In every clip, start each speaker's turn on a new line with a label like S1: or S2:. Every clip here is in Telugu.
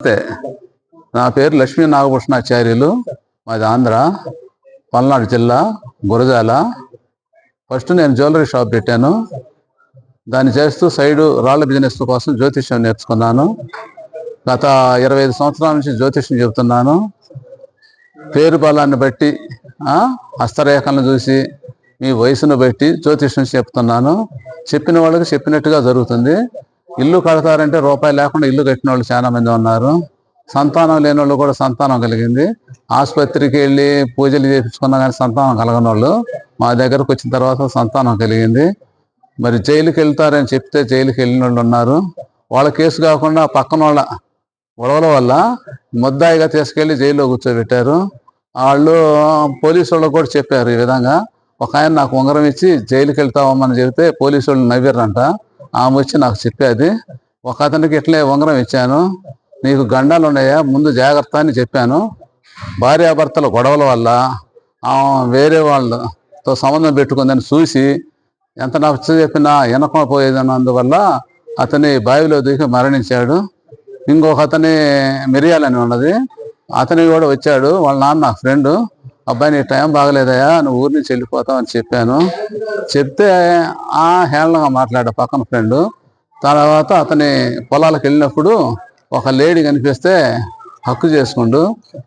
S1: నమస్తే. నా పేరు లక్ష్మీ నాగభూషణాచార్యులు. మాది ఆంధ్ర పల్నాడు జిల్లా గురజాల. ఫస్ట్ నేను జ్యువెలరీ షాప్ పెట్టాను. దాన్ని చేస్తూ సైడు రాళ్ళ బిజినెస్ కోసం జ్యోతిష్యం నేర్చుకున్నాను. గత ఇరవై ఐదు సంవత్సరాల నుంచి జ్యోతిష్యం చెబుతున్నాను. పేరు బలాన్ని బట్టి హస్తరేఖలను చూసి మీ వయసును బట్టి జ్యోతిష్యం చెప్తున్నాను. చెప్పిన వాళ్ళకి చెప్పినట్టుగా జరుగుతుంది. ఇల్లు కడతారంటే రూపాయి లేకుండా ఇల్లు కట్టిన వాళ్ళు చాలా మంది ఉన్నారు. సంతానం లేని వాళ్ళు కూడా సంతానం కలిగింది. ఆసుపత్రికి వెళ్ళి పూజలు చేయించుకున్నా కానీ సంతానం కలగని వాళ్ళు మా దగ్గరకు వచ్చిన తర్వాత సంతానం కలిగింది. మరి జైలుకి వెళ్తారని చెప్తే జైలుకి వెళ్ళిన వాళ్ళు ఉన్నారు. వాళ్ళ కేసు కాకుండా పక్కన వాళ్ళ గొడవల వల్ల ముద్దాయిగా తీసుకెళ్ళి జైల్లో కూర్చోబెట్టారు. వాళ్ళు పోలీసు వాళ్ళకు కూడా చెప్పారు ఈ విధంగా ఒక ఆయన నాకు ఉంగరం ఇచ్చి జైలుకి వెళ్తామని చెబితే పోలీసు వాళ్ళు నవ్వారంట ఆమె వచ్చి నాకు చెప్పేది ఒక అతనికి ఇట్లే ఉంగరం ఇచ్చాను నీకు గండాలు ఉన్నాయా? ముందు జాగ్రత్త అని చెప్పాను. భార్యాభర్తల గొడవల వల్ల ఆమె వేరే వాళ్ళతో సంబంధం పెట్టుకుందని చూసి ఎంత నచ్చ చెప్పినా వినకపోయేదన్నందువల్ల అతని బావిలో దూకి మరణించాడు. ఇంకొక అతని మిరియాలని ఉన్నది అతని కూడా వచ్చాడు వాళ్ళ నాన్న ఫ్రెండు. అబ్బాయి నీ టైం బాగలేదయా నువ్వు ఊరి నుంచి వెళ్ళిపోతావు అని చెప్పాను. చెప్తే ఆ హేళనగా మాట్లాడా పక్కన ఫ్రెండ్. తర్వాత అతని పొలాలకు వెళ్ళినప్పుడు ఒక లేడీ కనిపిస్తే హక్కు చేసుకుండు.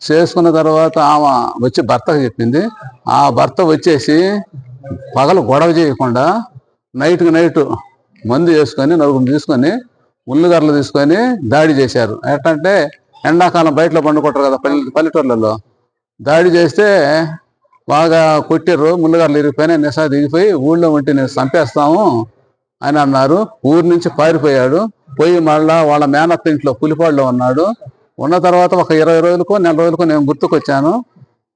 S1: చేసుకున్న తర్వాత ఆమె వచ్చి భర్తకు చెప్పింది. ఆ భర్త వచ్చేసి పగలు గొడవ చేయకుండా నైట్కి నైట్ మందు చేసుకొని నలుగురు తీసుకొని ఉల్లిగర్రలు తీసుకొని దాడి చేశారు. ఎట్టంటే ఎండాకాలం బయటలో పండుకుంటారు కదా పల్లె పల్లెటూర్లలో. దాడి చేస్తే బాగా కొట్టారు ముళ్ళగారులు ఇరిగిపోయినా నిసా దిగిపోయి ఊళ్ళో ఉంటే నేను చంపేస్తాము అని అన్నారు. ఊరి నుంచి పారిపోయాడు. పోయి మళ్ళా వాళ్ళ మేనత్త ఇంట్లో పులిపాడులో ఉన్నాడు. ఉన్న తర్వాత ఒక ఇరవై రోజులకో నెల రోజులకో నేను గుర్తుకొచ్చాను.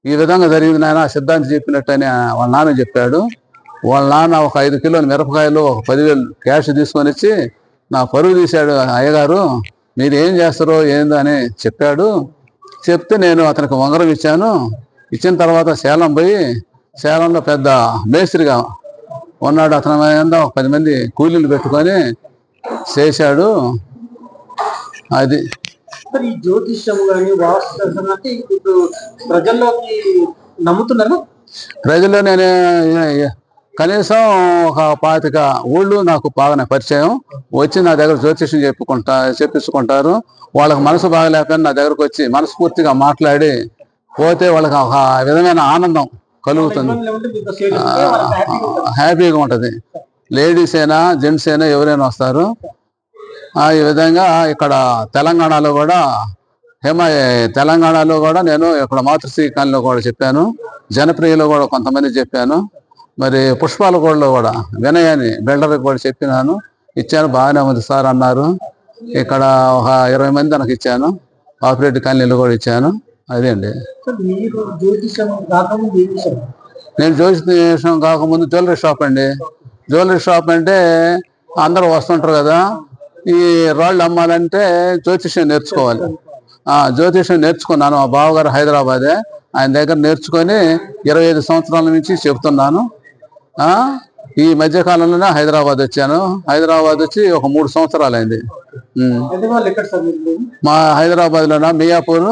S1: ఈ విధంగా జరిగింది నాయన సిద్ధాంతి చెప్పినట్టు అని వాళ్ళ నాన్న చెప్పాడు. వాళ్ళ నాన్న ఒక ఐదు కిలోల మిరపకాయలు ఒక పదివేలు క్యాష్ తీసుకొని వచ్చి నా పరువు తీశాడు అయ్యగారు. మీరు ఏం చేస్తారో ఏందో అని చెప్పాడు. చెప్తే నేను అతనికి ఉంగరం ఇచ్చాను. ఇచ్చిన తర్వాత సేలం పోయి సేలంలో పెద్ద మేస్త్రిగా ఉన్నాడు అతని మీద పది మంది కూలీలు పెట్టుకొని చేశాడు. అది.
S2: ఈ జ్యోతిష్యం కానీ అంటే ఇప్పుడు ప్రజల్లోకి
S1: ప్రజల్లో నేను కనీసం ఒక పాతిక ఊళ్ళు నాకు బాగానే పరిచయం. వచ్చి నా దగ్గర జ్యోతిష్యం చెప్పుకుంటా చెప్పించుకుంటారు వాళ్ళకి మనసు బాగలేకపోయినా నా దగ్గరకు వచ్చి మనస్ఫూర్తిగా మాట్లాడి పోతే వాళ్ళకి ఒక విధమైన ఆనందం కలుగుతుంది.
S2: హ్యాపీగా ఉంటుంది.
S1: లేడీస్ అయినా జెంట్స్ అయినా ఎవరైనా వస్తారు. ఆ, ఈ విధంగా ఇక్కడ తెలంగాణలో కూడా హేమ తెలంగాణలో కూడా నేను ఇక్కడ మాతృశ్రీ కాలనీలో కూడా చెప్పాను. జనప్రియలో కూడా కొంతమంది చెప్పాను. మరి పుష్పాలగూడలో కూడా వినయాన్ని బిల్డర్కి కూడా చెప్పినాను. ఇచ్చాను బాగానే ఉంది సార్ అన్నారు. ఇక్కడ ఒక ఇరవై మంది నాకు ఇచ్చాను. ఆపరేటివ్ కాలనీలో కూడా ఇచ్చాను. అదే అండి. నేను జ్యోతిష్యం కాకముందు జ్యువెలరీ షాప్ అండి. జ్యువెలరీ షాప్ అంటే అందరూ వస్తుంటారు కదా. ఈ రాళ్ళు అమ్మాలంటే జ్యోతిష్యం నేర్చుకోవాలి. ఆ జ్యోతిష్యం నేర్చుకున్నాను మా బావగారు హైదరాబాదే. ఆయన దగ్గర నేర్చుకొని ఇరవై ఐదు సంవత్సరాల నుంచి చెప్తున్నాను. ఈ మధ్య కాలంలోనే హైదరాబాద్ వచ్చాను. హైదరాబాద్ వచ్చి ఒక మూడు సంవత్సరాలు అయింది? మా హైదరాబాద్లోన? మియాపూర్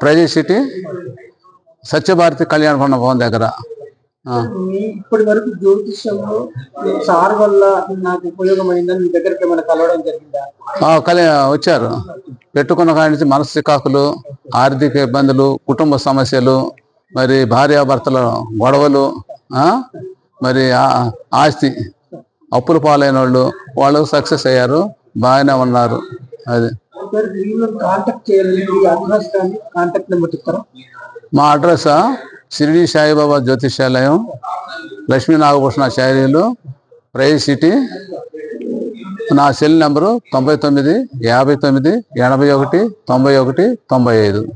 S1: ప్రైజెస్ సిటీ సత్యభారతి కళ్యాణ మండపం దగ్గర. ఆ.
S2: మీ ఇప్పటి వరకు జ్యోతిష్యంలో సార్ వల్ల నాకు ఉపయోగమైందని మీ దగ్గరికి ఏమైనా కలవడం జరిగిందా?
S1: ఆ, కలి వచ్చారు. పెట్టుకున్న కాడి నుంచి మనసు చికాకులు ఆర్థిక ఇబ్బందులు కుటుంబ సమస్యలు మరి భార్యాభర్తల గొడవలు మరి ఆస్తి అప్పుల పాలైన వాళ్ళు వాళ్ళు సక్సెస్ అయ్యారు బాగానే ఉన్నారు. అది.
S2: మీ address
S1: Shirdi Saibaba Jyotishalayam Lakshmi Nagabhushanacharyulu prize city. నా సెల్ నెంబరు తొంభై తొమ్మిది యాభై తొమ్మిది ఎనభై ఒకటి తొంభై ఒకటి తొంభై ఐదు.